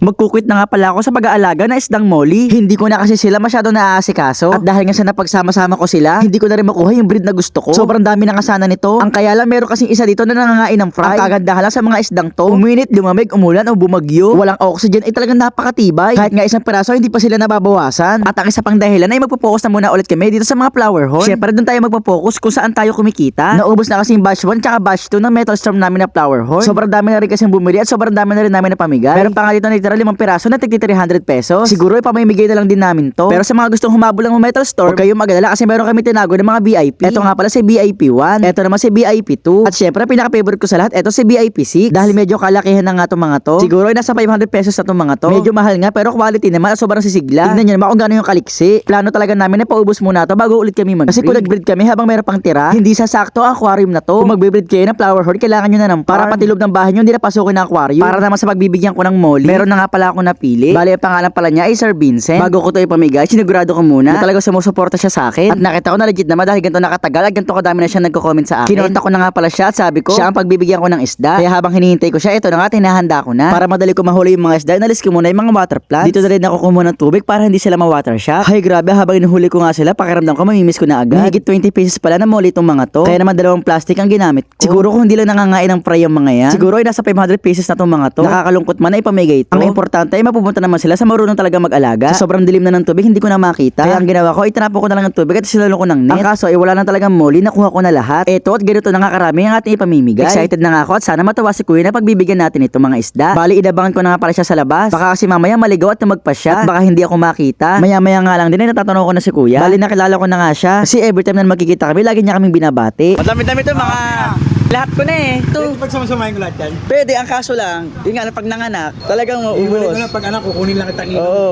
Magkukwit na nga pala ako sa pag-aalaga na isdang molly. Hindi ko na kasi sila masyado naaasikaso. At dahil nga sa napagsama-sama ko sila, hindi ko na rin makuha yung breed na gusto ko. Sobrang dami na nga nito. Ang kaya lang meron kasing isa dito na nangangain ng fry. Ang kagandahan lang sa mga isdang to. Uminit, lumamig, umulan o bumagyo. Walang oxygen ay talagang napakatibay. Kahit nga isang peraso hindi pa sila nababawasan. At ang isa pang dahilan ay magpo-focus na muna ulit kami dito sa mga flower horn. Syempre doon tayo magpo-focus kung saan tayo kumikita. Naubos na kasi yung batch 1 tsaka batch 2 ng metal storm namin na flower horn. Sobrang dami na rin kasi bumili at sobrang dami na rin namin na pamigay. Meron pa nga dito natitira limang piraso na tigti 300 pesos. Siguro ay pamimigay na lang din namin to. Pero sa mga gustong humabol ng metal storm, huwag kayong kasi meron kami tinago ng mga VIP. Ito nga pala si VIP 1. Ito naman si VIP 2. At syempre pinaka-favorite ko sa lahat, ito si VIP 6. Dahil medyo kalakihan na nga itong mga to. Siguro ay nasa 500 pesos na itong mga to. Medyo mahal nga pero quality naman at sobrang sisigla. Tingnan nyo naman kung gano'n yung kaliksi. Plano talaga namin na paubos muna to bago ulit kami mag Kasi kung nag-breed kami habang meron pang tira, hindi sasakto ang aquarium na to. Kung magbe-breed kayo ng flower horn, kailangan nyo na ng para pati loob ng bahay nyo hindi na pasukin ng aquarium. Para naman sa pagbibigyan ko ng molly. Meron na nga pala ako napili. Bali, ang pangalan pala niya ay Sir Vincent. Bago ko to ipamigay, sinigurado ko muna na talaga sumusuporta siya sa akin. At nakita ko na legit naman dahil ganito nakatagal at ganito kadami na siya nagko-comment sa akin. Kinonta ko na nga pala siya at sabi ko, siya ang pagbibigyan ko ng isda. Kaya habang hinihintay ko siya, ito na nga, tinahanda ko na. Para madali ko mahuli yung mga isda, inalis ko muna yung mga water plants. Dito na rin ako kumuha ng tubig para hindi sila ma-water shock. Ay grabe, habang inuhuli ko nga sila, pakiramdam ko mamimiss ko na agad. Higit 20 pieces pala na muli itong mga to. Kaya naman dalawang plastic ang ginamit ko. Siguro kung hindi lang nangangain ng fry yung mga yan, siguro ay nasa 500 pieces na itong mga to. Nakakalungkot man ay pamigay ito. Ang importante ay mapupunta naman sila sa marunong talaga mag-alaga. Sa sobrang dilim na ng tubig, hindi ko na makita. Kaya ang ginawa ko, itinapo ko na lang ng tubig at sinalo ko ng net. Ang kaso ay wala na talagang muli, nakuha ko na lahat. Eto at ganito na nga karami ang ating ipamimigay. Excited na nga ako at sana matawa si Kuya na pagbibigyan natin itong mga isda. Bali, inabangan ko na nga pala siya sa labas. Baka kasi mamaya maligaw at tumagpa siya. At baka hindi ako makita. Maya-maya nga lang din ay natatanong ko na si Kuya. Bali, nakilala ko na nga siya. Kasi every time na magkikita kami, lagi niya kaming binabati. Madami-dami to mga... Lahat ko na eh. Ito. Pag sama-samahin ko lahat yan. Pwede, ang kaso lang, yun nga, pag nanganak, talagang Iwalay ko na pag anak, kukunin lang kita nito. Oo.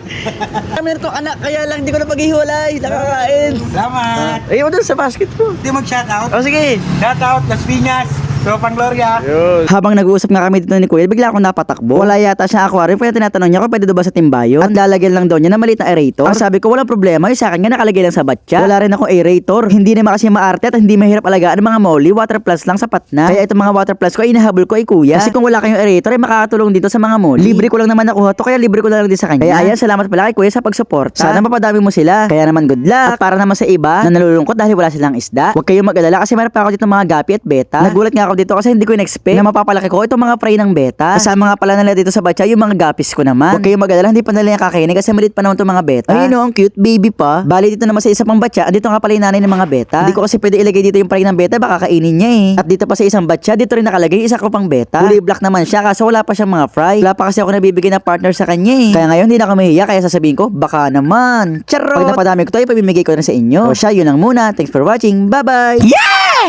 Kami na itong anak, kaya lang hindi ko na paghihiwalay. Nakakain. Salamat! Ayun mo dun sa basket ko. Hindi mag-shoutout. O sige. Shoutout, Las Piñas, Tropang Gloria. Habang nag-uusap nga kami dito ni Kuya, bigla akong napatakbo. Wala yata siya aquarium, kaya tinatanong niya kung pwede daw ba sa timbayo. At lalagyan lang daw niya na maliit na aerator. Ang sabi ko, walang problema, yung sa akin nga nakalagay lang sa batya. Wala rin akong aerator. Hindi naman kasi maarte at hindi mahirap alagaan ng mga molly. Water plus lang sapat na. Kaya itong mga water plus ko ay inahabol ko ay kuya. Kasi kung wala kayong aerator, ay makakatulong dito sa mga molly. Libre ko lang naman nakuha to, kaya libre ko na lang din sa kanya. Kaya ayan, salamat pala kay kuya sa pagsuporta. Sana mapadami mo sila. Kaya naman good luck. At para naman sa iba na nalulungkot dahil wala silang isda, huwag kayong mag-alala kasi meron pa ako dito mga gapi at beta. Nagulat nga ako dito kasi hindi ko in-expect na mapapalaki ko itong mga fry ng beta. Kasama nga pala nila dito sa batya yung mga gapis ko naman. Huwag kayong mag-alala, hindi pa nila yung kakainin kasi maliit pa naman itong mga beta. Ayun oh, ang cute baby pa. Bali dito naman sa isa pang batya, dito nga pala yung nanay ng mga beta. Hindi ko kasi pwede ilagay dito yung fry ng beta, baka kainin niya eh. At dito pa sa isang batya, dito rin nakalagay isa ko pang beta. Kulay black naman siya kaso wala pa siyang mga fry. Wala pa kasi ako nabibigyan ng partner sa kanya eh. Kaya ngayon hindi na ako mahiya kaya sasabihin ko, baka naman. Charot! Pag napadami ko to, ipamimigay ko na sa inyo. O siya, yun lang muna. Thanks for watching. Bye-bye! Yeah!